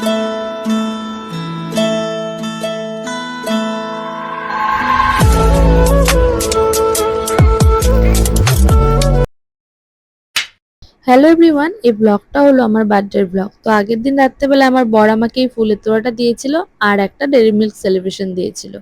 Thank you. Hello everyone এই ব্লগটা হলো আমার বার্থডের ব্লগ তো আগের দিন রাত্রেবেলা আমার বর আমাকে এই ফুলের তোড়াটা দিয়েছিল আর একটা ডেরি মিল্ক সেলিব্রেশন দিয়েছিল।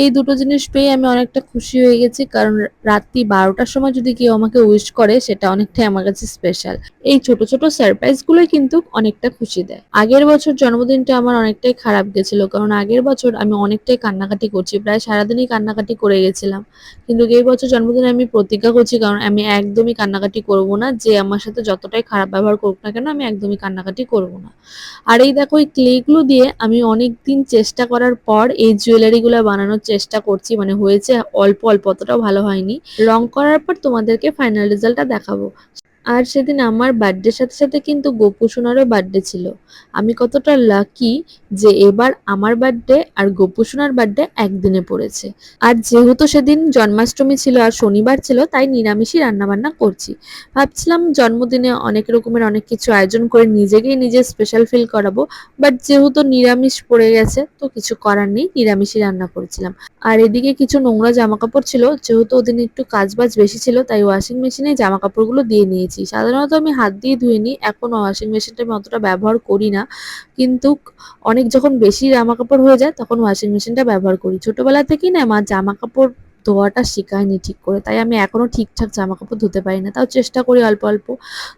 এই দুটো জিনিস পেয়ে আমি অনেকটা খুশি হয়ে গেছি, কারণ রাত্রি বারোটার সময় যদি কেউ আমাকে উইশ করে, সেটা অনেকটাই আমার কাছে স্পেশাল এই ছোট ছোট সারপ্রাইজগুলোই কিন্তু অনেকটা খুশি দেয়। আগের বছর জন্মদিনটা আমার অনেকটাই খারাপ গেছিল, কারণ আগের বছর আমি অনেকটাই কান্নাকাটি করছি, প্রায় সারাদিনই কান্নাকাটি করে গেছিলাম। কিন্তু এই বছর জন্মদিনে আমি প্রতিজ্ঞা করছি, কারণ আমি একদমই কান্নাকাটি করব না, যে আমার সাথে যতটাই খারাপ ব্যবহার করুক না কেন আমি একদমই কান্নাকাটি করব না। আর এই দেখো, এই ক্লেগুলো দিয়ে আমি অনেক দিন চেষ্টা করার পর এই জুয়েলারিগুলো বানানোর চেষ্টা করছি মানে হয়েছে অল্প অল্প, অতটাও ভালো হয়নি। রং করার পর তোমাদেরকে ফাইনাল রেজাল্টটা দেখাবো। আর সেদিন আমার বার্থডের সাথে সাথে কিন্তু গোপু সোনারও বার্থডে ছিল। আমি কতটা লাকি যে এবার আমার বার্থডে আর গোপু সোনার বার্থডে একদিনে পড়েছে। আর যেহেতু সেদিন জন্মাষ্টমী ছিল আর শনিবার ছিল, তাই নিরামিষই রান্নাবান্না করছি। ভাবছিলাম জন্মদিনে অনেক রকমের অনেক কিছু আয়োজন করে নিজেকেই নিজে স্পেশাল ফিল করাবো বাট যেহেতু নিরামিষ পড়ে গেছে, তো কিছু করার নেই, নিরামিষই রান্না করেছিলাম। আর এদিকে কিছু নোংরা জামা কাপড় ছিল, যেহেতু ওদিন একটু কাজ বাজ বেশি ছিল, তাই ওয়াশিং মেশিনে জামা কাপড়গুলো দিয়ে নিয়েছি। সাধারণত আমি হাত দিয়ে ধুয়ে নিই, এখন ওয়াশিং মেশিনটা আমি অতটা ব্যবহার করি না। কিন্তু অনেক যখন বেশি জামা কাপড় হয়ে যায়, তখন ওয়াশিং মেশিনটা ব্যবহার করি। ছোটবেলা থেকেই না, আমার জামা কাপড় ধোয়াটা শেখায়নি ঠিক করে। তাই আমি এখনও ঠিকঠাক জামা কাপড় ধুতে পারি না। তাও চেষ্টা করি অল্প অল্প।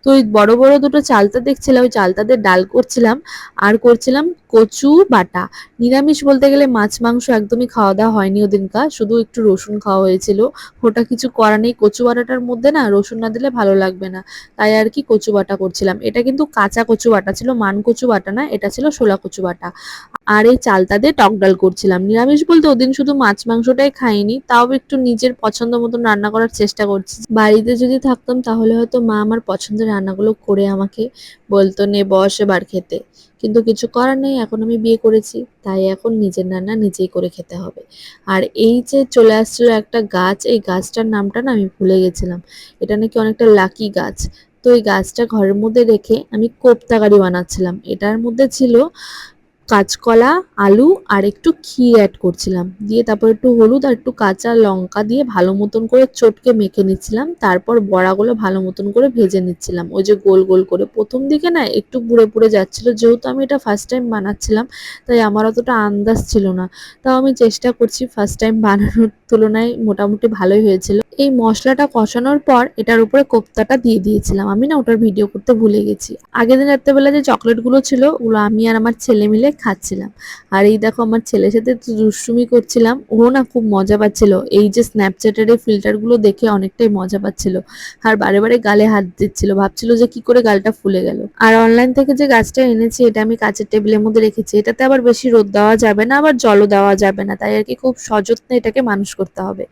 তো ওই বড় বড় দুটো চালতা দেখছিলাম, ওই চালতাতে ডাল করছিলাম। আর করছিলাম কচু বাটা। নিরামিষ বলতে গেলে মাছ, মাংস একদমই খাওয়া দাওয়া হয়নি ওদিনকার। শুধু একটু রসুন খাওয়া হয়েছিল। ওটা কিছু করা নেই। কচু বাটাটার মধ্যে না রসুন না দিলে ভালো লাগবে না। তাই আর কি কচু বাটা করছিলাম। এটা কিন্তু কাঁচা কচু বাটা ছিল, মান কচু বাটা না, এটা ছিল শোলা কচু বাটা। আর এই চালতা দিয়ে টক ডাল করছিলাম। নিরামিষ বলতে ওদিন শুধু মাছ, মাংসটাই খাইনি, তাও একটু নিজের পছন্দ মতন রান্না করার চেষ্টা করছি। বাড়িতে যদি থাকতাম, তাহলে হয়তো মা আমার পছন্দের রান্নাগুলো করে আমাকে বলতো, নে বস এবার খেতে। কিন্তু কিছু করার নেই, এখন আমি বিয়ে করেছি, তাই এখন নিজের রান্না নিজেই করে খেতে হবে। আর এই যে চলে আসছিল একটা গাছ, এই গাছটার নামটা না আমি ভুলে গেছিলাম। এটা নাকি অনেকটা লাকি গাছ। তো এই গাছটা ঘরের মধ্যে রেখে আমি কোপ্তাকারি বানাচ্ছিলাম। এটার মধ্যে ছিল কাঁচকলা, আলু আর একটু ক্ষীর অ্যাড করছিলাম। দিয়ে তারপর একটু হলুদ আর একটু কাঁচা লঙ্কা দিয়ে ভালো মতন করে চটকে মেখে নিচ্ছিলাম। তারপর বড়াগুলো ভালো মতন করে ভেজে নিচ্ছিলাম। ওই যে গোল গোল করে। প্রথম দিকে না একটু পুড়ে পুড়ে যাচ্ছিল। যেহেতু আমি এটা ফার্স্ট টাইম বানাচ্ছিলাম, তাই আমার অতটা আন্দাজ ছিল না। তাও আমি চেষ্টা করছি ফার্স্ট টাইম বানানোর তুলনায় মোটামুটি ভালোই হয়েছিল। এই মশলাটা কষানোর পর এটার উপরে কোপ্তাটা দিয়ে দিয়েছিলাম। আমি না ওটার ভিডিও করতে ভুলে গেছি। আগের দিন রাত্রেবেলা যে চকলেটগুলো ছিল, ওগুলো আমি আর আমার ছেলে মিলে খাচ্ছিলাম। আর এই দেখো আমার ছেলের সাথে একটু দুষ্টুমি করছিলাম, ও না খুব মজা পাচ্ছিল। এই যে স্ন্যাপচ্যাটের এই ফিল্টারগুলো দেখে অনেকটাই মজা পাচ্ছিল। আর বারে বারে গালে হাত দিচ্ছিল, ভাবছিল যে কি করে গালটা ফুলে গেল। আর অনলাইন থেকে যে গাছটা এনেছি, এটা আমি কাচের টেবিলের মধ্যে রেখেছি। এটাতে আবার বেশি রোদ দেওয়া যাবে না, আবার জলও দেওয়া যাবে না। তাই আর কি খুব সযত্নে এটাকে মানুষ করতে হবে।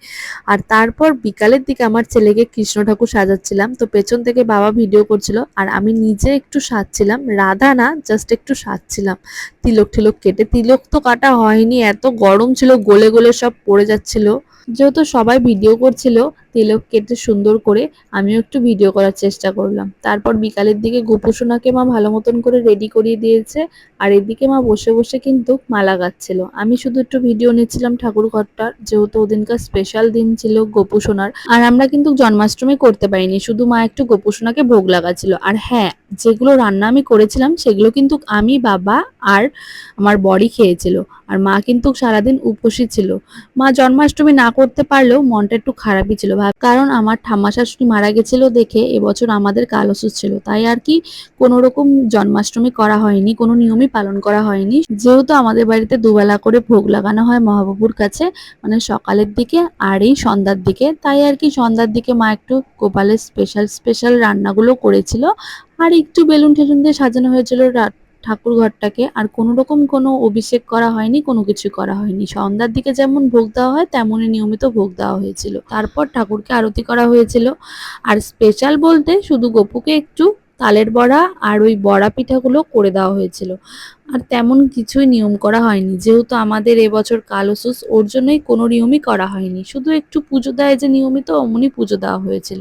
আর তারপর বিকালের দিকে আমার ছেলেকে কৃষ্ণ ঠাকুর সাজাচ্ছিলাম। তো পেছন থেকে বাবা ভিডিও করছিল। আর আমি নিজে একটু সাজছিলাম, রাধা না জাস্ট একটু সাজছিলাম। তিলক ঠিলক কেটে, তিলক তো কাটা হয়নি, এত গরম ছিল, গলে গলে সব পড়ে যাচ্ছিল। যেহেতু সবাই ভিডিও করছিল, তিলক কেটে সুন্দর করে আমিও একটু ভিডিও করার চেষ্টা করলাম। তারপর বিকালের দিকে গোপুসোনাকে মা ভালো মতন করে রেডি করিয়ে দিয়েছে, আর এদিকে মা বসে বসে কিন্তু মালা গাচ্ছিল। আমি শুধু একটু ভিডিও নিচ্ছিলাম ঠাকুর ঘরটার, যেহেতু ওদিনকার স্পেশাল দিন ছিল গোপুসোনার, আর আমরা কিন্তু জন্মাষ্টমী করতে পারিনি, শুধু মা একটু গোপুসোনাকে ভোগ লাগাচ্ছিল। আর হ্যাঁ যেগুলো রান্না আমি করেছিলাম, সেগুলো কিন্তু আমি বাবা আর আমার বড়ি খেয়েছিল। আর মা কিন্তু সারাদিন উপসী ছিল। মা জন্মাষ্টমী না করতে পারলেও মনটা একটু খারাপই ছিল। কারণ আমার ঠাম্মা শাশুড়ি মারা গেছিল দেখে এবছর আমাদের কাল ওষুধ ছিল। তাই আর কি কোনো রকম জন্মাষ্টমী করা হয়নি, কোনো নিয়মই পালন করা হয়নি। যেহেতু আমাদের বাড়িতে দুবেলা করে ভোগ লাগানো হয় মহাবাবুর কাছে মানে সকালের দিকে আর এই সন্ধ্যার দিকে। তাই আর কি সন্ধ্যার দিকে মা একটু গোপালের স্পেশাল স্পেশাল রান্নাগুলো করেছিল। আর একটু বেলুন টেলুন দিয়ে সাজানো হয়েছিল ঠাকুর ঘরটাকে, আর কোনো রকম কোনো অভিষেক করা হয়নি, কোনো কিছু করা হয়নি। সন্ধ্যার দিকে যেমন ভোগ দেওয়া হয়, তেমনই নিয়মিত ভোগ দেওয়া হয়েছিল। তারপর ঠাকুরকে আরতি করা হয়েছিল। আর স্পেশাল বলতে শুধু গপুকে একটু তালের বড়া আর ওই বড়া পিঠাগুলো করে দেওয়া হয়েছিল। আর তেমন কিছুই নিয়ম করা হয়নি। যেহেতু আমাদের এবছর কালোসুস, ওর জন্যই কোনো নিয়মই করা হয়নি। শুধু একটু পুজো দেয় যে নিয়মিত, অমনি পুজো দেওয়া হয়েছিল।